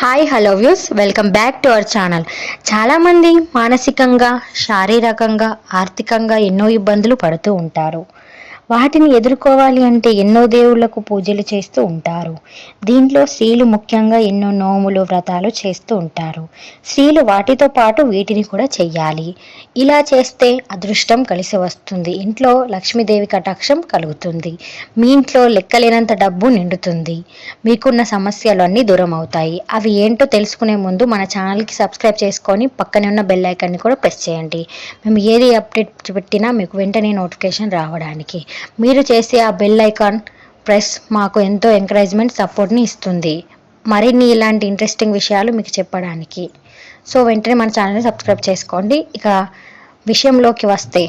Hi hello views welcome back to our channel చాలామంది మానసికంగా శారీరకంగా ఆర్థికంగా ఎన్నో ఇబ్బందులు పడుతూ ఉంటారు. వాటిని ఎదుర్కోవాలి అంటే ఎన్నో దేవుళ్ళకు పూజలు చేస్తూ ఉంటారు. దీంట్లో స్త్రీలు ముఖ్యంగా ఎన్నో నోములు వ్రతాలు చేస్తూ ఉంటారు. స్త్రీలు వాటితో పాటు వీటిని కూడా చెయ్యాలి. ఇలా చేస్తే అదృష్టం కలిసి వస్తుంది. ఇంట్లో లక్ష్మీదేవి కటాక్షం కలుగుతుంది. మీ ఇంట్లో లెక్కలేనంత డబ్బు నిండుతుంది. మీకున్న సమస్యలు అన్నీ దూరం అవుతాయి. అవి ఏంటో తెలుసుకునే ముందు మన ఛానల్కి సబ్స్క్రైబ్ చేసుకొని పక్కనే ఉన్న బెల్ ఐకాన్ని కూడా ప్రెస్ చేయండి. మేము ఏది అప్డేట్ పెట్టినా మీకు వెంటనే నోటిఫికేషన్ రావడానికి. మీరు చేసే ఆ బెల్ ఐకాన్ ప్రెస్ మాకు ఎంతో ఎంకరేజ్మెంట్ సపోర్ట్ని ఇస్తుంది. మరిన్ని ఇలాంటి ఇంట్రెస్టింగ్ విషయాలు మీకు చెప్పడానికి. సో వెంటనే మన ఛానల్ని సబ్స్క్రైబ్ చేసుకోండి. ఇక విషయంలోకి వస్తే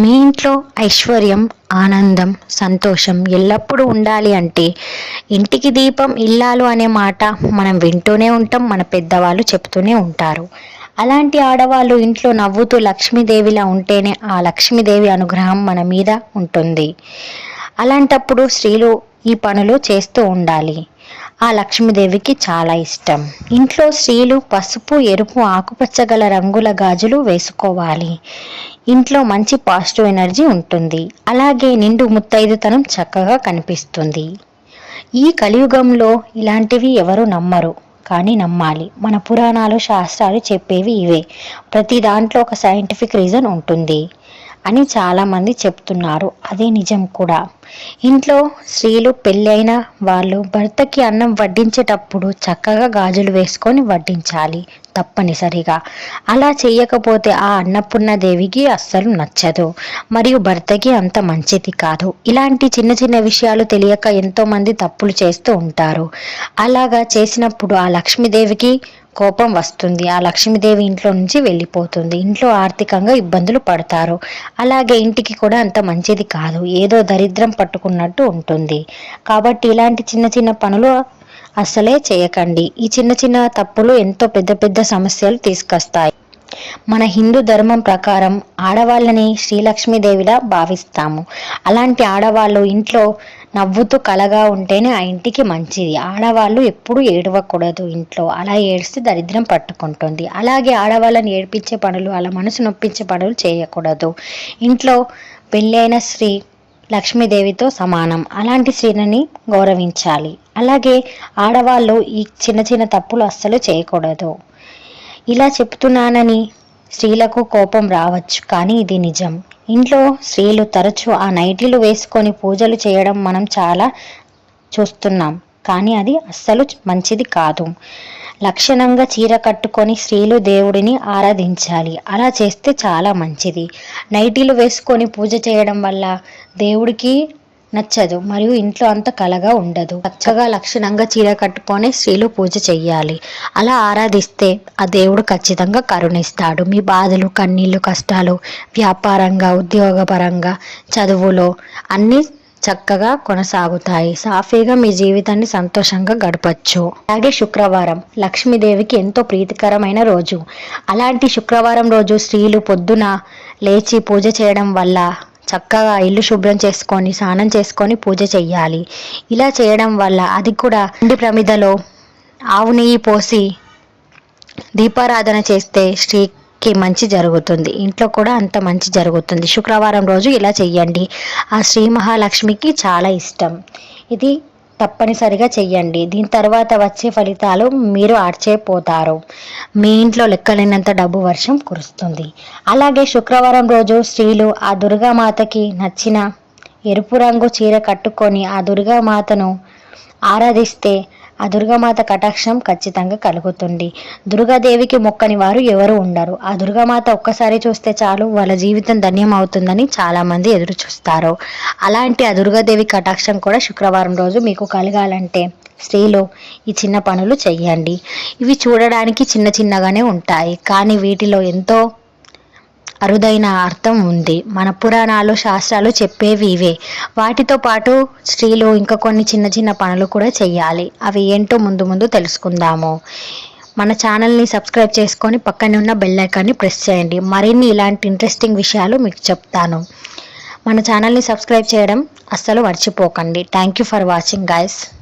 మీ ఇంట్లో ఐశ్వర్యం ఆనందం సంతోషం ఎల్లప్పుడూ ఉండాలి అంటే ఇంటికి దీపం ఇల్లాలు అనే మాట మనం వింటూనే ఉంటాం మన పెద్దవాళ్ళు చెప్తూనే ఉంటారు. అలాంటి ఆడవాళ్ళు ఇంట్లో నవ్వుతూ లక్ష్మీదేవిలా ఉంటేనే ఆ లక్ష్మీదేవి అనుగ్రహం మన మీద ఉంటుంది. అలాంటప్పుడు స్త్రీలు ఈ పనులు చేస్తూ ఉండాలి. ఆ లక్ష్మీదేవికి చాలా ఇష్టం. ఇంట్లో స్త్రీలు పసుపు ఎరుపు ఆకుపచ్చ గల రంగుల గాజులు వేసుకోవాలి. ఇంట్లో మంచి పాజిటివ్ ఎనర్జీ ఉంటుంది. అలాగే నిండు ముత్తైదుతనం చక్కగా కనిపిస్తుంది. ఈ కలియుగంలో ఇలాంటివి ఎవరు నమ్మరు. కానీ నమ్మాలి. మన పురాణాలు శాస్త్రాలు చెప్పేవి ఇవే. ప్రతి దాంట్లో ఒక సైంటిఫిక్ రీజన్ ఉంటుంది అని చాలామంది చెప్తున్నారు. అదే నిజం కూడా. ఇంట్లో స్త్రీలు పెళ్ళైన వాళ్ళు భర్తకి అన్నం వడ్డించేటప్పుడు చక్కగా గాజులు వేసుకొని వడ్డించాలి తప్పనిసరిగా. అలా చేయకపోతే ఆ అన్నపూర్ణ దేవికి అస్సలు నచ్చదు. మరియు భర్తకి అంత మంచిది కాదు. ఇలాంటి చిన్న చిన్న విషయాలు తెలియక ఎంతోమంది తప్పులు చేస్తూ ఉంటారు. అలాగా చేసినప్పుడు ఆ లక్ష్మీదేవికి కోపం వస్తుంది. ఆ లక్ష్మీదేవి ఇంట్లో నుంచి వెళ్ళిపోతుంది. ఇంట్లో ఆర్థికంగా ఇబ్బందులు పడతారు. అలాగే ఇంటికి కూడా అంత మంచిది కాదు. ఏదో దరిద్రం పట్టుకున్నట్టు ఉంటుంది. కాబట్టి ఇలాంటి చిన్న చిన్న పనులు అసలే చేయకండి. ఈ చిన్న చిన్న తప్పులు ఎంతో పెద్ద పెద్ద సమస్యలు తీసుకొస్తాయి. మన హిందూ ధర్మం ప్రకారం ఆడవాళ్ళని శ్రీలక్ష్మీదేవిలా భావిస్తాము. అలాంటి ఆడవాళ్ళు ఇంట్లో నవ్వుతూ కలగా ఉంటేనే ఆ ఇంటికి మంచిది. ఆడవాళ్ళు ఎప్పుడు ఏడవకూడదు ఇంట్లో. అలా ఏడిస్తే దరిద్రం పట్టుకుంటుంది. అలాగే ఆడవాళ్ళని ఏడిపించే పనులు అలా మనసు నొప్పించే పనులు చేయకూడదు. ఇంట్లో పెళ్ళైన స్త్రీ లక్ష్మీదేవితో సమానం. అలాంటి స్త్రీలని గౌరవించాలి. అలాగే ఆడవాళ్ళు ఈ చిన్న చిన్న తప్పులు అస్సలు చేయకూడదు. ఇలా చెప్తున్నానని స్త్రీలకు కోపం రావచ్చు కానీ ఇది నిజం. ఇంట్లో స్త్రీలు తరచూ ఆ నైటీలు వేసుకొని పూజలు చేయడం మనం చాలా చూస్తున్నాం. కానీ అది అస్సలు మంచిది కాదు. లక్షణంగా చీర కట్టుకొని స్త్రీలు దేవుడిని ఆరాధించాలి. అలా చేస్తే చాలా మంచిది. నైటీలు వేసుకొని పూజ చేయడం వల్ల దేవుడికి నచ్చదు. మరియు ఇంట్లో అంత కలగా ఉండదు. పచ్చగా లక్షణంగా చీర కట్టుకొని స్త్రీలు పూజ చెయ్యాలి. అలా ఆరాధిస్తే ఆ దేవుడు ఖచ్చితంగా కరుణిస్తాడు. మీ బాధలు కన్నీళ్ళు కష్టాలు వ్యాపారంగా ఉద్యోగపరంగా చదువులో అన్నీ చక్కగా కొనసాగుతాయి. సాఫీగా మీ జీవితాన్ని సంతోషంగా గడపచ్చు. అలాగే శుక్రవారం లక్ష్మీదేవికి ఎంతో ప్రీతికరమైన రోజు. అలాంటి శుక్రవారం రోజు స్త్రీలు పొద్దున లేచి పూజ చేయడం వల్ల చక్కగా ఇల్లు శుభ్రం చేసుకొని స్నానం చేసుకొని పూజ చెయ్యాలి. ఇలా చేయడం వల్ల అది కూడా ఇంటి ప్రమిదలో ఆవు నెయ్యి పోసి దీపారాధన చేస్తే కి మంచి జరుగుతుంది. ఇంట్లో కూడా అంత మంచి జరుగుతుంది. శుక్రవారం రోజు ఇలా చెయ్యండి. ఆ శ్రీ మహాలక్ష్మికి చాలా ఇష్టం. ఇది తప్పనిసరిగా చెయ్యండి. దీని తర్వాత వచ్చే ఫలితాలు మీరు ఆర్చేపోతారు మీ ఇంట్లో లెక్కలేనంత డబ్బు వర్షం కురుస్తుంది. అలాగే శుక్రవారం రోజు స్త్రీలు ఆ దుర్గామాతకి నచ్చిన ఎరుపు రంగు చీర కట్టుకొని ఆ దుర్గామాతను ఆరాధిస్తే ఆ దుర్గామాత కటాక్షం ఖచ్చితంగా కలుగుతుంది. దుర్గాదేవికి మొక్కని వారు ఎవరు ఉండరు. ఆ దుర్గామాత ఒక్కసారి చూస్తే చాలు వాళ్ళ జీవితం ధన్యం అవుతుందని చాలామంది ఎదురు చూస్తారు. అలాంటి ఆ దుర్గాదేవి కటాక్షం కూడా శుక్రవారం రోజు మీకు కలగాలంటే స్త్రీలు ఈ చిన్న పనులు చేయండి ఇవి చూడడానికి చిన్న చిన్నగానే ఉంటాయి. కానీ వీటిలో ఎంతో అరుదైన అర్థం ఉంది. మన పురాణాలు శాస్త్రాలు చెప్పేవి ఇవే. వాటితో పాటు స్త్రీలు ఇంకా కొన్ని చిన్న చిన్న పనులు కూడా చేయాలి అవి ఏంటో ముందు ముందు తెలుసుకుందాము. మన ఛానల్ని సబ్స్క్రైబ్ చేసుకొని పక్కనే ఉన్న బెల్ ఐకాన్ని ప్రెస్ చేయండి. మరిన్ని ఇలాంటి ఇంట్రెస్టింగ్ విషయాలు మీకు చెప్తాను. మన ఛానల్ని సబ్స్క్రైబ్ చేయడం అస్సలు మర్చిపోకండి. Thank you for watching guys.